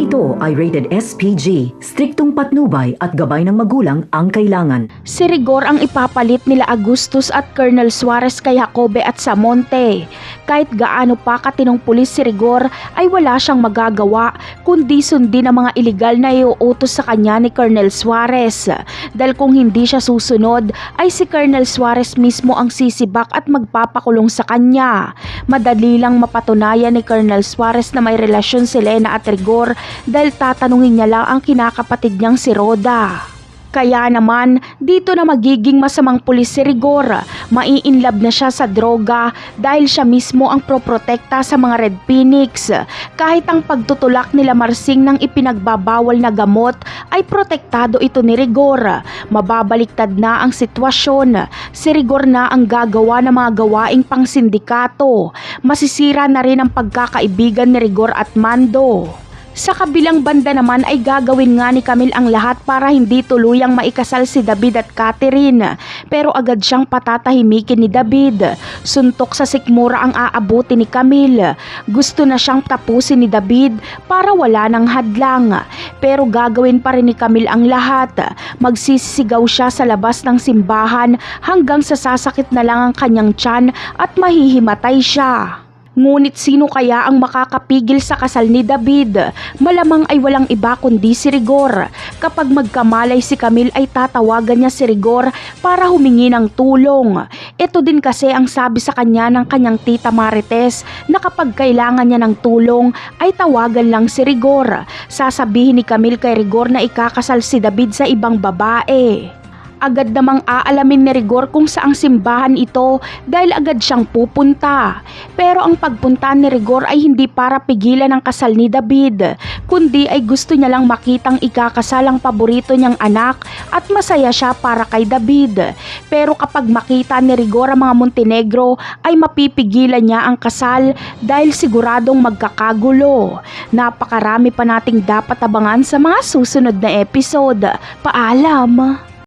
ito ay rated SPG. Striktong patnubay at gabay ng magulang ang kailangan. Si Rigor ang ipapalit nila Agustus at Colonel Suarez kay Jacobe at Samonte. Kahit gaano pa katinong pulis si Rigor ay wala siyang magagawa kundi sundin ang mga ilegal na iuutos sa kanya ni Colonel Suarez. Dahil kung hindi siya susunod ay si Colonel Suarez mismo ang sisibak at magpapakulong sa kanya. Madali lang mapatunayan ni Colonel Suarez na may relasyon si Lena at Rigor dahil tatanungin niya lang ang kinakapatid niyang si Roda. Kaya naman, dito na magiging masamang pulis si Rigor. Maiinlove na siya sa droga dahil siya mismo ang proprotekta sa mga Red Phoenix. Kahit ang pagtutulak nila Marsing ng ipinagbabawal na gamot ay protektado ito ni Rigor. Mababaliktad na ang sitwasyon. Si Rigor na ang gagawa ng mga gawaing pangsindikato. Masisira na rin ang pagkakaibigan ni Rigor at Mando. Sa kabilang banda naman ay gagawin nga ni Camille ang lahat para hindi tuluyang maikasal si David at Catherine. Pero agad siyang patatahimikin ni David. Suntok sa sikmura ang aabuti ni Camille. Gusto na siyang tapusin ni David para wala ng hadlang. Pero gagawin pa rin ni Camille ang lahat. Magsisisigaw siya sa labas ng simbahan hanggang sa sasakit na lang ang kanyang tiyan at mahihimatay siya. Ngunit sino kaya ang makakapigil sa kasal ni David? Malamang ay walang iba kundi si Rigor. Kapag magkamalay si Camille ay tatawagan niya si Rigor para humingi ng tulong. Ito din kasi ang sabi sa kanya ng kanyang tita Marites na kapag kailangan niya ng tulong ay tawagan lang si Rigor. Sasabihin ni Camille kay Rigor na ikakasal si David sa ibang babae agad namang aalamin ni Rigor kung saang simbahan ito dahil agad siyang pupunta. Pero ang pagpunta ni Rigor ay hindi para pigilan ang kasal ni David, kundi ay gusto niya lang makitang ikakasal ang paborito niyang anak at masaya siya para kay David. Pero kapag makita ni Rigor ang mga Montenegro ay mapipigilan niya ang kasal dahil siguradong magkakagulo. Napakarami pa nating dapat abangan sa mga susunod na episode. Paalam!